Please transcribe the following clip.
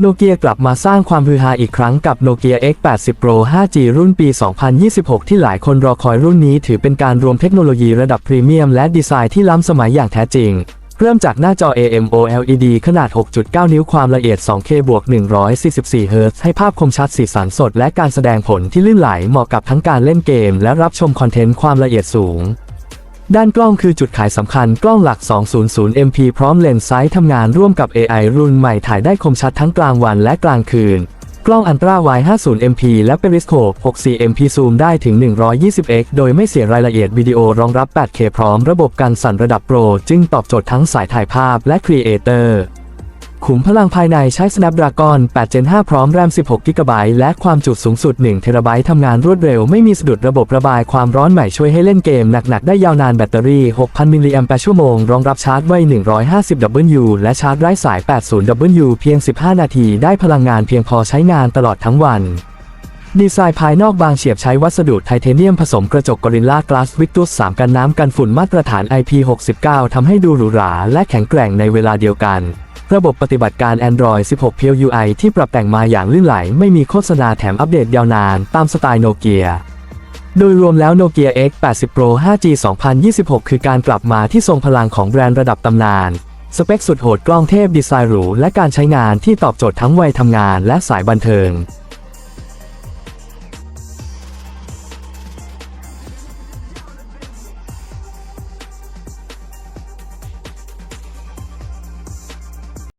โนเกียกลับมาสร้างความฮือฮาอีกครั้งกับโนเกีย X80 Pro 5G รุ่นปี 2026 ที่หลายคนรอคอยรุ่นนี้ถือเป็นการรวมเทคโนโลยีระดับพรีเมียมและดีไซน์ที่ล้ำสมัยอย่างแท้จริง เริ่มจากหน้าจอ AMOLED ขนาด 6.9 นิ้วความละเอียด 2K บวก144 Hz ให้ภาพคมชัดสีสันสดและการแสดงผลที่ลื่นไหลเหมาะกับทั้งการเล่นเกม และรับชมคอนเทนต์ความละเอียดสูง ด้านกล้องคือจุดขายสำคัญกล้องหลัก 200 MP พร้อมเลนส์ไซส์ทำงานร่วมกับ AI รุ่นใหม่ถ่ายได้คมชัดทั้งกลางวันและกลางคืน กล้องอันตราไว 50 MP และ Periscope 64 MP ซูมได้ถึง 120x โดยไม่เสียรายละเอียดวิดีโอรองรับ 8K พร้อมระบบการสั่นระดับโปร จึงตอบโจทย์ทั้งสายถ่ายภาพและครีเอเตอร์ ขุมพลังภายในใช้ Snapdragon 8 Gen 5 พร้อมแรม16 g b และความจุสูงสุด 1 t b ทำงานรวดเร็วไม่มีสะดุดระบบระบายความร้อนใหม่ช่วยให้เล่นเกมหนัก ๆ ได้ยาวนานแบตเตอรี่ 6,000 มิลลิแอมป์ชั่วโมง รองรับชาร์จไว้ 150W และชาร์จไร้สาย 80W เพียง 15 นาที ได้พลังงานเพียงพอใช้งานตลอดทั้งวันดีไซน์ภายนอกบางเฉียบใช้วัสดุไทเทเนียมผสมกระจกกอริลลากลาสวิกตุส3กันน้ำกันฝุ่นมาตรฐาน IP69 ทำให้ดูหรูหราและแข็งแกร่งในเวลาเดียวกัน ระบบปฏิบัติการ Android 16เพียว UI ที่ปรับแต่งมาอย่างลื่นไหล ไม่มีโฆษณาแถมอัปเดตยาวนาน ตามสไตล์โนเกียโดยรวมแล้วโนเกีย X80 Pro 5G 2026 คือการกลับมาที่ทรงพลังของแบรนด์ระดับตำนาน สเปคสุดโหดกล้องเทพดีไซน์หรู และการใช้งานที่ตอบโจทย์ทั้งวัยทำงานและสายบันเทิง